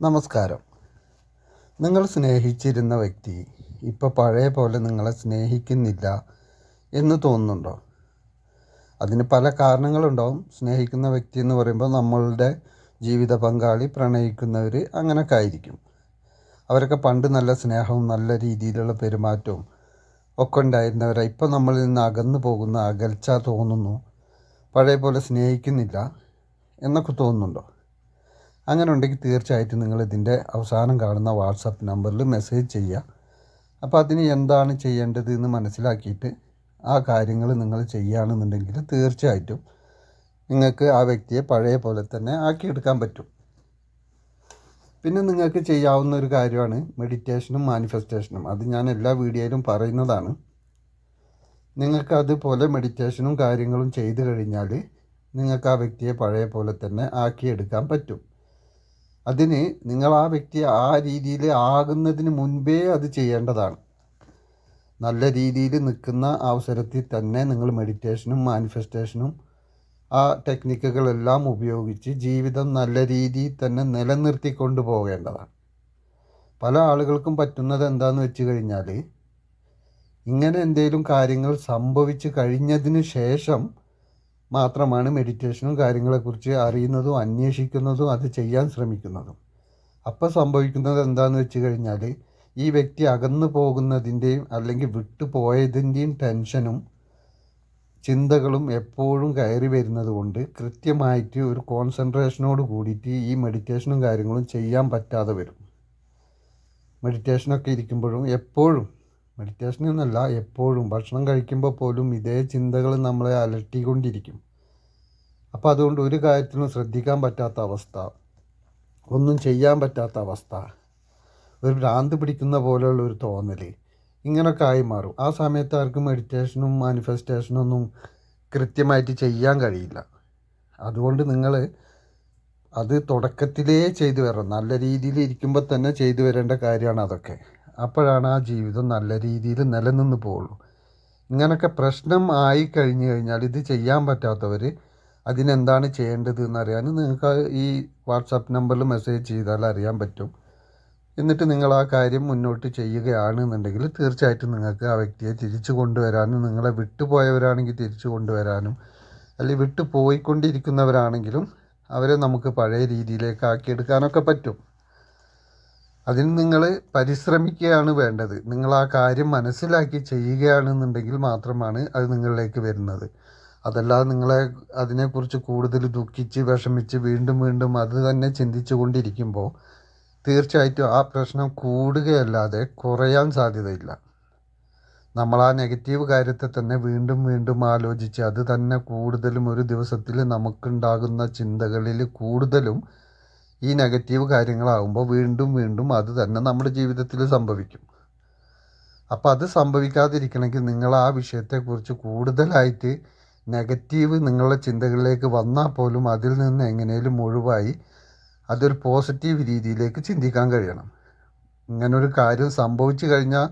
നമസ്കാരം. നിങ്ങൾ സ്നേഹിച്ചിരുന്ന വ്യക്തി ഇപ്പോൾ പഴയ പോലെ നിങ്ങളെ സ്നേഹിക്കുന്നില്ല എന്ന് തോന്നുന്നുണ്ടോ? അതിന് പല കാരണങ്ങളുണ്ടാവും. സ്നേഹിക്കുന്ന വ്യക്തി എന്ന് പറയുമ്പോൾ നമ്മളുടെ ജീവിത പങ്കാളി പ്രണയിക്കുന്നവർ അങ്ങനെയൊക്കെ ആയിരിക്കും. അവരൊക്കെ പണ്ട് നല്ല സ്നേഹവും നല്ല രീതിയിലുള്ള പെരുമാറ്റവും ഒക്കെ ഉണ്ടായിരുന്നവരാണ് ഇപ്പോൾ നമ്മളിൽ നിന്ന് അകന്നു പോകുന്ന അകൽച്ച തോന്നുന്നു. പഴയ പോലെ സ്നേഹിക്കുന്നില്ല എന്നൊക്കെ തോന്നുന്നുണ്ടോ? അങ്ങനെ ഉണ്ടെങ്കിൽ തീർച്ചയായിട്ടും നിങ്ങൾ ഇതിന്റെ അവസാനം കാണുന്ന വാട്സപ്പ് നമ്പറിൽ മെസ്സേജ് ചെയ്യുക. അപ്പോൾ അതിന് എന്താണ് ചെയ്യേണ്ടത് എന്ന് മനസ്സിലാക്കിയിട്ട് ആ കാര്യങ്ങൾ നിങ്ങൾ ചെയ്യുകയാണെന്നുണ്ടെങ്കിൽ തീർച്ചയായിട്ടും നിങ്ങൾക്ക് ആ വ്യക്തിയെ പഴയ പോലെ തന്നെ ആക്കിയെടുക്കാൻ പറ്റും. പിന്നെ നിങ്ങൾക്ക് ചെയ്യാവുന്ന ഒരു കാര്യമാണ് മെഡിറ്റേഷനും മാനിഫെസ്റ്റേഷനും അത് ഞാൻ എല്ലാ വീഡിയോയിലും പറയുന്നതാണ്. നിങ്ങൾക്ക് അതുപോലെ മെഡിറ്റേഷനും കാര്യങ്ങളും ചെയ്തു കഴിഞ്ഞാൽ നിങ്ങൾക്ക് ആ വ്യക്തിയെ പഴയ പോലെ തന്നെ ആക്കിയെടുക്കാൻ പറ്റും. അതിന് നിങ്ങൾ ആ വ്യക്തി ആ രീതിയിൽ ആകുന്നതിന് മുൻപേ അത് ചെയ്യേണ്ടതാണ്. നല്ല രീതിയിൽ നിൽക്കുന്ന അവസരത്തിൽ തന്നെ നിങ്ങൾ മെഡിറ്റേഷനും മാനിഫെസ്റ്റേഷനും ആ ടെക്നിക്കുകളെല്ലാം ഉപയോഗിച്ച് ജീവിതം നല്ല രീതിയിൽ തന്നെ നിലനിർത്തിക്കൊണ്ട് പോകേണ്ടതാണ്. പല ആളുകൾക്കും പറ്റുന്നത് എന്താണെന്ന് വെച്ച് കഴിഞ്ഞാൽ ഇങ്ങനെ എന്തെങ്കിലും കാര്യങ്ങൾ സംഭവിച്ചു കഴിഞ്ഞതിന് ശേഷം മാത്രമാണ് മെഡിറ്റേഷനും കാര്യങ്ങളെക്കുറിച്ച് അറിയുന്നതും അന്വേഷിക്കുന്നതും അത് ചെയ്യാൻ ശ്രമിക്കുന്നതും. അപ്പോൾ സംഭവിക്കുന്നത് എന്താണെന്ന് വെച്ച് കഴിഞ്ഞാൽ ഈ വ്യക്തി അകന്നു പോകുന്നതിന്റെയും അല്ലെങ്കിൽ വിട്ടു പോയതിന്റെയും ടെൻഷനും ചിന്തകളും എപ്പോഴും കയറി വരുന്നത് കൊണ്ട് കൃത്യമായിട്ട് ഒരു കോൺസെൻട്രേഷനോട് കൂടിയിട്ട് ഈ മെഡിറ്റേഷനും കാര്യങ്ങളും ചെയ്യാൻ പറ്റാതെ വരും. മെഡിറ്റേഷനൊക്കെ ഇരിക്കുമ്പോഴും എപ്പോഴും മെഡിറ്റേഷൻ എന്നല്ല എപ്പോഴും ഭക്ഷണം കഴിക്കുമ്പോൾ പോലും ഇതേ ചിന്തകൾ നമ്മളെ അലട്ടിക്കൊണ്ടിരിക്കും. അപ്പോൾ അതുകൊണ്ട് ഒരു കാര്യത്തിനും ശ്രദ്ധിക്കാൻ പറ്റാത്ത അവസ്ഥ ഒന്നും ചെയ്യാൻ പറ്റാത്ത അവസ്ഥ ഒരു ഭ്രാന്ത് പിടിക്കുന്ന പോലെയുള്ള ഒരു തോന്നൽ ഇങ്ങനൊക്കെ ആയി മാറും. ആ സമയത്ത് ആർക്കും മെഡിറ്റേഷനും മാനിഫെസ്റ്റേഷനും ഒന്നും കൃത്യമായിട്ട് ചെയ്യാൻ കഴിയില്ല. അതുകൊണ്ട് നിങ്ങൾ അത് തുടക്കത്തിലേ ചെയ്തു വരണം. നല്ല രീതിയിൽ ഇരിക്കുമ്പോൾ തന്നെ ചെയ്തു വരേണ്ട കാര്യമാണ് അതൊക്കെ. അപ്പോഴാണ് ആ ജീവിതം നല്ല രീതിയിൽ നിലനിന്ന് പോവുള്ളൂ ഇങ്ങനൊക്കെ പ്രശ്നം ആയി കഴിഞ്ഞു കഴിഞ്ഞാൽ ഇത് ചെയ്യാൻ പറ്റാത്തവർ അതിനെന്താണ് ചെയ്യേണ്ടത് എന്നറിയാൻ നിങ്ങൾക്ക് ഈ വാട്സാപ്പ് നമ്പറിൽ മെസ്സേജ് ചെയ്താൽ അറിയാൻ പറ്റും. എന്നിട്ട് നിങ്ങൾ ആ കാര്യം മുന്നോട്ട് ചെയ്യുകയാണെന്നുണ്ടെങ്കിൽ തീർച്ചയായിട്ടും നിങ്ങൾക്ക് ആ വ്യക്തിയെ തിരിച്ചു കൊണ്ടുവരാനും നിങ്ങളെ വിട്ടുപോയവരാണെങ്കിൽ തിരിച്ചു കൊണ്ടുവരാനും അല്ലെങ്കിൽ വിട്ടു പോയിക്കൊണ്ടിരിക്കുന്നവരാണെങ്കിലും അവരെ നമുക്ക് പഴയ രീതിയിലേക്ക് ആക്കിയെടുക്കാനൊക്കെ പറ്റും. അതിന് നിങ്ങൾ പരിശ്രമിക്കുകയാണ് വേണ്ടത്. നിങ്ങൾ ആ കാര്യം മനസ്സിലാക്കി ചെയ്യുകയാണെന്നുണ്ടെങ്കിൽ മാത്രമാണ് അത് നിങ്ങളിലേക്ക് വരുന്നത്. അതല്ലാതെ നിങ്ങളെ അതിനെക്കുറിച്ച് കൂടുതൽ ദുഃഖിച്ച് വിഷമിച്ച് വീണ്ടും വീണ്ടും അത് തന്നെ ചിന്തിച്ചു കൊണ്ടിരിക്കുമ്പോൾ തീർച്ചയായിട്ടും ആ പ്രശ്നം കൂടുകയല്ലാതെ കുറയാൻ സാധ്യതയില്ല. നമ്മൾ ആ നെഗറ്റീവ് കാര്യത്തെ തന്നെ വീണ്ടും വീണ്ടും ആലോചിച്ച് അത് തന്നെ കൂടുതലും ഒരു ദിവസത്തിൽ നമുക്കുണ്ടാകുന്ന ചിന്തകളിൽ കൂടുതലും ഈ നെഗറ്റീവ് കാര്യങ്ങളാകുമ്പോൾ വീണ്ടും വീണ്ടും അത് തന്നെ നമ്മുടെ ജീവിതത്തിൽ സംഭവിക്കും. അപ്പോൾ അത് സംഭവിക്കാതിരിക്കണമെങ്കിൽ നിങ്ങൾ ആ വിഷയത്തെക്കുറിച്ച് കൂടുതലായിട്ട് നെഗറ്റീവ് നിങ്ങളുടെ ചിന്തകളിലേക്ക് വന്നാൽ പോലും അതിൽ നിന്ന് എങ്ങനെയും ഒഴിവായി അതൊരു പോസിറ്റീവ് രീതിയിലേക്ക് ചിന്തിക്കാൻ കഴിയണം. ഇങ്ങനൊരു കാര്യം സംഭവിച്ചു കഴിഞ്ഞാൽ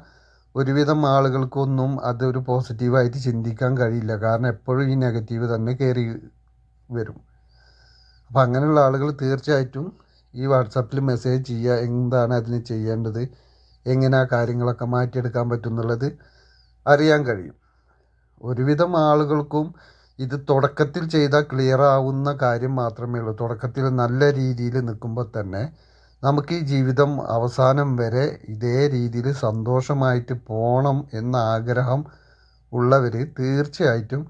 ഒരുവിധം ആളുകൾക്കൊന്നും അതൊരു പോസിറ്റീവായിട്ട് ചിന്തിക്കാൻ കഴിയില്ല. കാരണം എപ്പോഴും ഈ നെഗറ്റീവ് തന്നെ കയറി വരും. അപ്പോൾ അങ്ങനെയുള്ള ആളുകൾ തീർച്ചയായിട്ടും ഈ വാട്സാപ്പിൽ മെസ്സേജ് ചെയ്യുക എന്താണ് അതിന് ചെയ്യേണ്ടത് എങ്ങനെ ആ കാര്യങ്ങളൊക്കെ മാറ്റിയെടുക്കാൻ പറ്റും എന്നുള്ളത് അറിയാൻ കഴിയും. ഒരുവിധം ആളുകൾക്കും ഇത് തുടക്കത്തിൽ ചെയ്താൽ ക്ലിയർ ആവുന്ന കാര്യം മാത്രമേ ഉള്ളൂ. തുടക്കത്തിൽ നല്ല രീതിയിൽ നിൽക്കുമ്പോൾ തന്നെ നമുക്ക് ഈ ജീവിതം അവസാനം വരെ ഇതേ രീതിയിൽ സന്തോഷമായിട്ട് പോകണം എന്ന ആഗ്രഹം ഉള്ളവർ തീർച്ചയായിട്ടും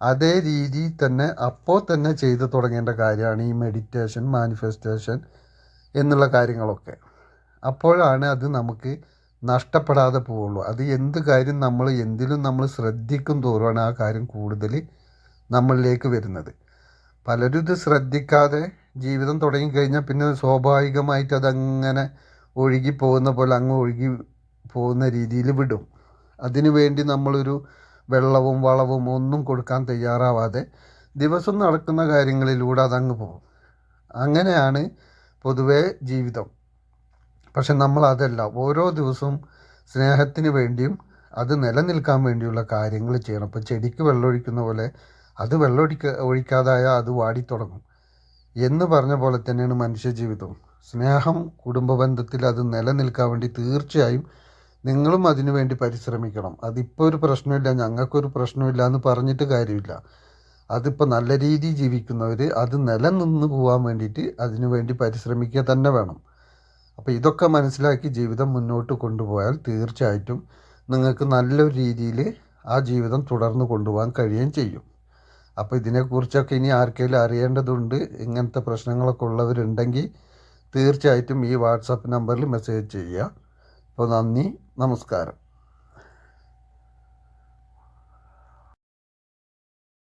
അതേ രീതിയിൽ തന്നെ അപ്പോൾ തന്നെ ചെയ്തു തുടങ്ങേണ്ട കാര്യമാണ് ഈ മെഡിറ്റേഷൻ മാനിഫെസ്റ്റേഷൻ എന്നുള്ള കാര്യങ്ങളൊക്കെ. അപ്പോഴാണ് അത് നമുക്ക് നഷ്ടപ്പെടാതെ പോവുള്ളൂ. അത് എന്ത് കാര്യം നമ്മൾ എന്തിലും നമ്മൾ ശ്രദ്ധിക്കും തോറുമാണ് ആ കാര്യം കൂടുതൽ നമ്മളിലേക്ക് വരുന്നത്. പലരും ഇത് ശ്രദ്ധിക്കാതെ ജീവിതം തുടങ്ങിക്കഴിഞ്ഞാൽ പിന്നെ സ്വാഭാവികമായിട്ട് അതങ്ങനെ ഒഴുകി പോകുന്ന പോലെ അങ്ങ് ഒഴുകി പോകുന്ന രീതിയിൽ വിടും. അതിനു വേണ്ടി നമ്മളൊരു വെള്ളവും വളവും ഒന്നും കൊടുക്കാൻ തയ്യാറാവാതെ ദിവസം നടക്കുന്ന കാര്യങ്ങളിലൂടെ അതങ്ങ് പോകും. അങ്ങനെയാണ് പൊതുവേ ജീവിതം. പക്ഷെ നമ്മൾ അതല്ല. ഓരോ ദിവസവും സ്നേഹത്തിന് വേണ്ടിയും അത് നിലനിൽക്കാൻ വേണ്ടിയുള്ള കാര്യങ്ങൾ ചെയ്യണം. ഇപ്പോൾ ചെടിക്ക് വെള്ളമൊഴിക്കുന്ന പോലെ അത് വെള്ളമൊഴിക്ക ഒഴിക്കാതായാൽ അത് വാടിത്തുടങ്ങും എന്ന് പറഞ്ഞ പോലെ തന്നെയാണ് മനുഷ്യ ജീവിതവും. സ്നേഹം കുടുംബ ബന്ധത്തിൽ അത് നിലനിൽക്കാൻ വേണ്ടി തീർച്ചയായും നിങ്ങളും അതിനുവേണ്ടി പരിശ്രമിക്കണം. അതിപ്പോൾ ഒരു പ്രശ്നമില്ല. ഞങ്ങൾക്കൊരു പ്രശ്നമില്ല എന്ന് പറഞ്ഞിട്ട് കാര്യമില്ല. അതിപ്പോൾ നല്ല രീതിയിൽ ജീവിക്കുന്നവർ അത് നിലനിന്ന് പോകാൻ വേണ്ടിയിട്ട് അതിനുവേണ്ടി പരിശ്രമിക്കുക തന്നെ വേണം. അപ്പോൾ ഇതൊക്കെ മനസ്സിലാക്കി ജീവിതം മുന്നോട്ട് കൊണ്ടുപോയാൽ തീർച്ചയായിട്ടും നിങ്ങൾക്ക് നല്ലൊരു രീതിയിൽ ആ ജീവിതം തുടർന്ന് കൊണ്ടുപോകാൻ കഴിയുകയും ചെയ്യും. അപ്പോൾ ഇതിനെക്കുറിച്ചൊക്കെ ഇനി ആർക്കെങ്കിലും അറിയേണ്ടതുണ്ട് ഇങ്ങനത്തെ പ്രശ്നങ്ങളൊക്കെ ഉള്ളവരുണ്ടെങ്കിൽ തീർച്ചയായിട്ടും ഈ വാട്സാപ്പ് നമ്പറിൽ മെസ്സേജ് ചെയ്യുക. അപ്പോൾ നന്ദി. നമസ്കാരം